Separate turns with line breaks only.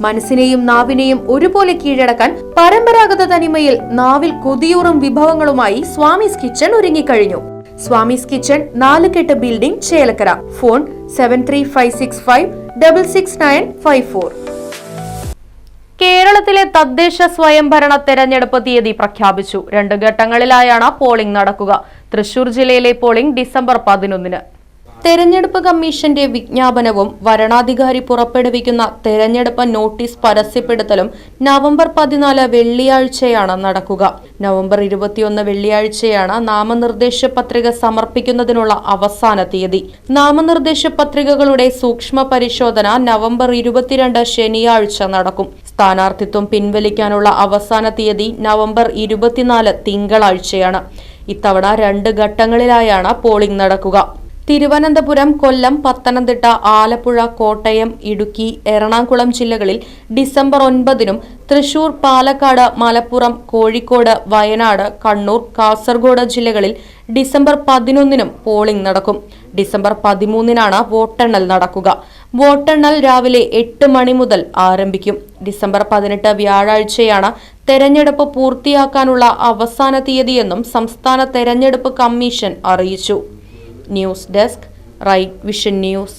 മനസ്സിനെയും നാവിനെയും ഒരുപോലെ കീഴടക്കാൻ പരമ്പരാഗത തനിമയിൽ നാവിൽ കൊതിയൂറും വിഭവങ്ങളുമായി സ്വാമിസ് കിച്ചൺ ഒരുങ്ങിക്കഴിഞ്ഞു. Swamis kitchen Nalukettu building Chelakkara. Phone seven three five six five double six nine five four കേരളത്തിലെ തദ്ദേശ സ്വയംഭരണ തെരഞ്ഞെടുപ്പ് തീയതി പ്രഖ്യാപിച്ചു. രണ്ട് ഘട്ടങ്ങളിലായാണ് പോളിംഗ് നടക്കുക. തൃശൂർ ജില്ലയിലെ പോളിംഗ് ഡിസംബർ പതിനൊന്നിന്. തെരഞ്ഞെടുപ്പ് കമ്മീഷന്റെ വിജ്ഞാപനവും വരണാധികാരി പുറപ്പെടുവിക്കുന്ന തെരഞ്ഞെടുപ്പ് നോട്ടീസ് പരസ്യപ്പെടുത്തലും നവംബർ പതിനാല് വെള്ളിയാഴ്ചയാണ് നടക്കുക. നവംബർ ഇരുപത്തിയൊന്ന് വെള്ളിയാഴ്ചയാണ് നാമനിർദ്ദേശ പത്രിക സമർപ്പിക്കുന്നതിനുള്ള അവസാന തീയതി. നാമനിർദ്ദേശ പത്രികകളുടെ സൂക്ഷ്മ പരിശോധന നവംബർ ഇരുപത്തിരണ്ട് ശനിയാഴ്ച നടക്കും. സ്ഥാനാർത്ഥിത്വം പിൻവലിക്കാനുള്ള അവസാന തീയതി നവംബർ ഇരുപത്തിനാല് തിങ്കളാഴ്ചയാണ്. ഇത്തവണ രണ്ട് ഘട്ടങ്ങളിലായാണ് പോളിംഗ് നടക്കുക. തിരുവനന്തപുരം കൊല്ലം പത്തനംതിട്ട ആലപ്പുഴ കോട്ടയം ഇടുക്കി എറണാകുളം ജില്ലകളിൽ ഡിസംബർ ഒൻപതിനും തൃശൂർ പാലക്കാട് മലപ്പുറം കോഴിക്കോട് വയനാട് കണ്ണൂർ കാസർഗോഡ് ജില്ലകളിൽ ഡിസംബർ പതിനൊന്നിനും പോളിംഗ് നടക്കും. ഡിസംബർ പതിമൂന്നിനാണ് വോട്ടെണ്ണൽ നടക്കുക. വോട്ടെണ്ണൽ രാവിലെ എട്ട് മണി മുതൽ ആരംഭിക്കും. ഡിസംബർ പതിനെട്ട് വ്യാഴാഴ്ചയാണ് തെരഞ്ഞെടുപ്പ് പൂർത്തിയാക്കാനുള്ള അവസാന തീയതിയെന്നും സംസ്ഥാന തെരഞ്ഞെടുപ്പ് കമ്മീഷൻ അറിയിച്ചു. News desk right vision news